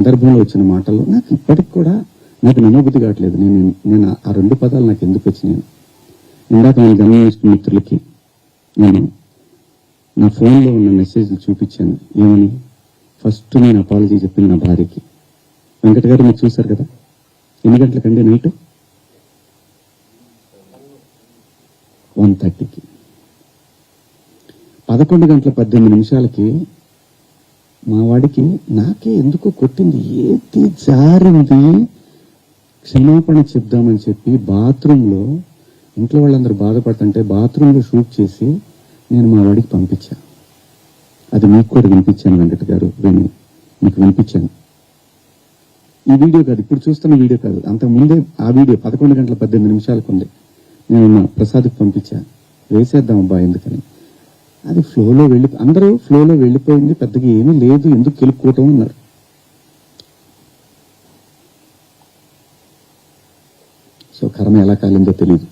సందర్భంలో వచ్చిన మాటలు నాకు ఇప్పటికి కూడా నాకు నమ్మబుద్ధి కావట్లేదు. నేను నేను ఆ రెండు పదాలు నాకు ఎందుకు వచ్చినాయి? ఇందాక నేను గమనించిన మిత్రులకి నేను నా ఫోన్లో ఉన్న మెసేజ్లు చూపించాను. ఏమని? ఫస్ట్ నేను అపాలజీ చెప్పింది నా భార్యకి. వెంకట గారు మీరు చూశారు కదా? ఎన్ని గంటలకండి నైట్? వన్ థర్టీకి. పదకొండు గంటల పద్దెనిమిది నిమిషాలకి మా వాడికి నాకే ఎందుకో కొట్టింది? ఏది జారింది? క్షమాపణ చెప్దామని చెప్పి బాత్రూంలో ఇంట్లో వాళ్ళందరూ బాధపడుతుంటే బాత్రూంలో షూట్ చేసి నేను మా వాడికి పంపించా. అది మీకు కూడా వినిపించాను వెంకట గారు. విని. మీకు వినిపించాను. ఈ వీడియో కాదు ఇప్పుడు చూస్తున్న వీడియో కాదు. అంతకు ముందే ఆ వీడియో పదకొండు గంటల పద్దెనిమిది నిమిషాలకు ఉంది. నేను ప్రసాద్కి పంపించా. వేసేద్దాం అబ్బా ఎందుకని? అది ఫ్లోలో వెళ్ళి అందరూ ఫ్లోలో వెళ్ళిపోయింది పెద్దగా ఏమీ లేదు ఎందుకు గెలుపుకోవటం అన్నారు. సో కర్మ ఎలా కాలిందో తెలియదు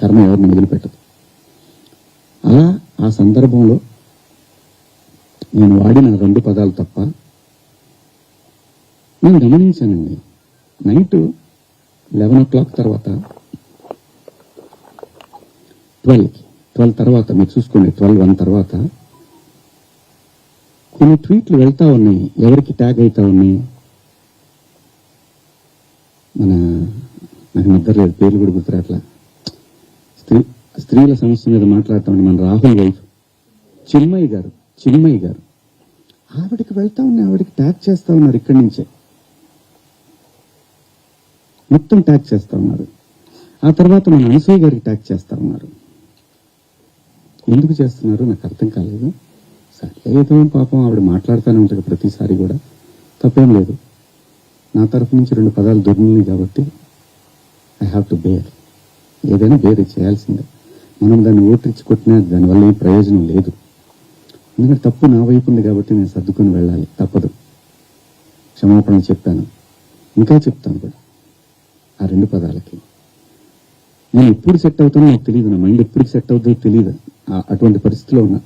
కర్మ ఎవరిని వదిలిపెట్టదు అలా ఆ సందర్భంలో నేను వాడిన రెండు పదాలు తప్ప నేను గమనించానండి. నైట్ లెవెన్ ఓ క్లాక్ తర్వాత ట్వెల్వ్కి ట్వెల్వ్ తర్వాత మీరు చూసుకోండి ట్వెల్వ్ వన్ తర్వాత. కొన్ని ట్వీట్లు వెళ్తా ఉన్నాయి. ఎవరికి ట్యాగ్ అవుతా ఉన్నాయి? మన నాకు నిద్ర లేదు పేర్లు కూడా గుర్తురాట్లా. స్త్రీ స్త్రీల సమస్య మీద మాట్లాడతామండి మన రాహుల్ వైఫ్. చిన్మయ్య గారు చిన్మయ్య గారు. ఆవిడకి వెళ్తా ఉన్నాయి ఆవిడకి ట్యాగ్ చేస్తా ఉన్నారు ఇక్కడి నుంచే. మొత్తం ట్యాగ్ చేస్తా ఉన్నారు. ఆ తర్వాత మన అనసూయ గారికి ట్యాగ్ చేస్తా ఉన్నారు. ఎందుకు చేస్తున్నారు? నాకు అర్థం కాలేదు. సరే ఏదో పాపం ఆవిడ మాట్లాడుతూనే ఉంటాడు ప్రతిసారి కూడా. తప్పేం లేదు. నా తరఫు నుంచి రెండు పదాలు దొరికినాయి కాబట్టి ఐ హ్యావ్ టు బేర్ ఏదైనా బేర్ చేయాల్సిందే. మనం దాన్ని ఓటించి కొట్టినా దానివల్ల ఏం ప్రయోజనం లేదు. ఎందుకంటే తప్పు నా వైపు ఉంది కాబట్టి నేను సర్దుకొని వెళ్ళాలి. తప్పదు. క్షమాపణ చెప్పాను. ఇంకా చెప్తాను కూడా. ఆ రెండు పదాలకి. నేను ఎప్పుడు సెట్ అవుతానో నాకు తెలియదు నా మైండ్ ఎప్పుడు సెట్ అవుతుందో తెలియదు అటువంటి పరిస్థితిలో ఉన్నా.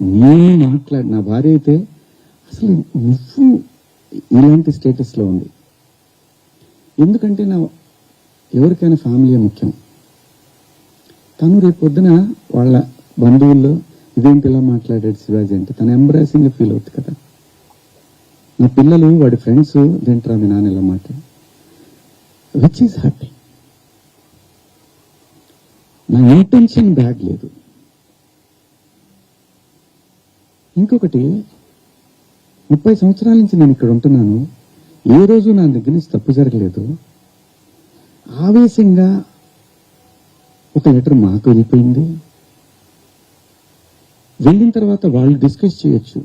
నేను మాట్లాడి నా భార్య అయితే అసలు నువ్వు ఇలాంటి స్టేటస్లో ఉంది. ఎందుకంటే నా ఎవరికైనా ఫ్యామిలీ ముఖ్యం. తను రేపు పొద్దున వాళ్ళ బంధువుల్లో ఇదేంటి ఇలా మాట్లాడాడు శివాజీ అంటే తను ఎంబ్రాసింగ్ ఫీల్ అవుతుంది కదా. నా పిల్లలు వాడి ఫ్రెండ్స్ తింటారా మీ నాన్న ఇలా మాట్లాడు విచ్ ఈస్ హ్యాపీ నా ఇంటెన్షన్ బ్యాడ్ లేదు. ఇంకొకటి ముప్పై సంవత్సరాల నుంచి నేను ఇక్కడ ఉంటున్నాను. ఏ రోజు నా దగ్గర నుంచి తప్పు జరగలేదు. ఆవేశంగా ఒక లెటర్ మాకు వెళ్ళిపోయింది. వెళ్ళిన తర్వాత వాళ్ళు డిస్కస్ చేయొచ్చు.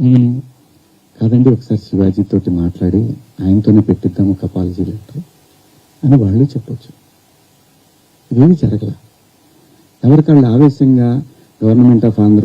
నేను కాదండి ఒకసారి శివాజీతో తోటి మాట్లాడి ఆయనతోనే పెట్టిద్దాం ఒక అపాలజీ లెటర్ అని వాళ్ళు చెప్పొచ్చు. ఇవేమి జరగల. ఎవరికాళ్ళు ఆవేశంగా గవర్నమెంట్ ఆఫ్ ఆంధ్ర